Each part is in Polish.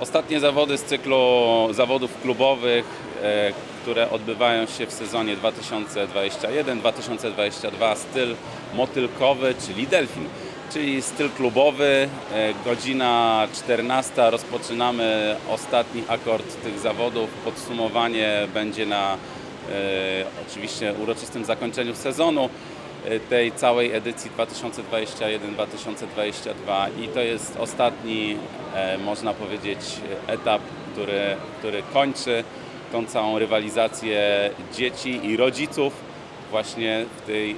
Ostatnie zawody z cyklu zawodów klubowych, e, które odbywają się w sezonie 2021-2022, styl motylkowy, czyli delfin, czyli styl klubowy. E, Godzina 14 rozpoczynamy ostatni akord tych zawodów. Podsumowanie będzie na e, oczywiście uroczystym zakończeniu sezonu tej całej edycji 2021-2022 i to jest ostatni, e, można powiedzieć, etap, który, który kończy tą całą rywalizację dzieci i rodziców właśnie w, tej, e,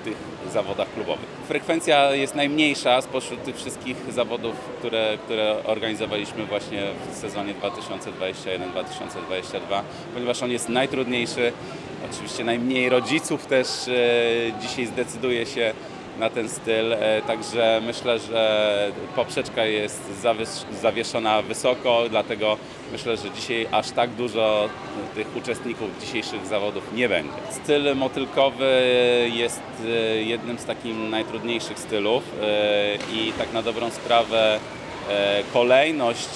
w tych zawodach klubowych. Frekwencja jest najmniejsza spośród tych wszystkich zawodów, które, które organizowaliśmy właśnie w sezonie 2021-2022, ponieważ on jest najtrudniejszy. Oczywiście najmniej rodziców też e, dzisiaj zdecyduje się na ten styl, e, także myślę, że poprzeczka jest zawieszona wysoko, dlatego myślę, że dzisiaj aż tak dużo tych uczestników dzisiejszych zawodów nie będzie. Styl motylkowy jest e, jednym z takich najtrudniejszych stylów e, i tak na dobrą sprawę kolejność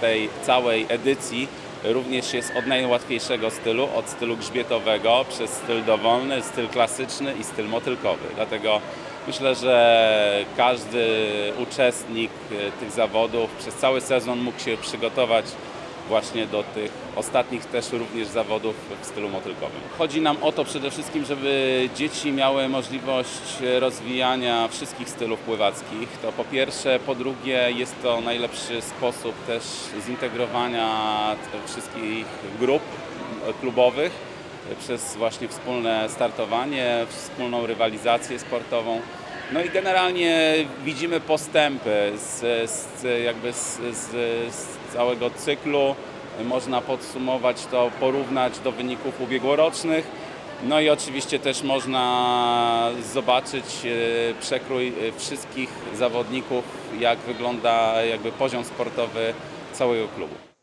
tej całej edycji również jest od najłatwiejszego stylu, od stylu grzbietowego, przez styl dowolny, styl klasyczny i styl motylkowy. Dlatego myślę, że każdy uczestnik e, tych zawodów przez cały sezon mógł się przygotować właśnie do tych ostatnich też również zawodów w stylu motylkowym. Chodzi nam o to przede wszystkim, żeby dzieci miały możliwość rozwijania wszystkich stylów pływackich. To po pierwsze, po drugie jest to najlepszy sposób też zintegrowania te wszystkich grup klubowych przez właśnie wspólne startowanie, wspólną rywalizację sportową. No i generalnie widzimy postępy z, z, jakby z, z, z całego cyklu. Można podsumować to, porównać do wyników ubiegłorocznych. No i oczywiście też można zobaczyć e, przekrój e, wszystkich zawodników, jak wygląda jakby poziom sportowy całego klubu.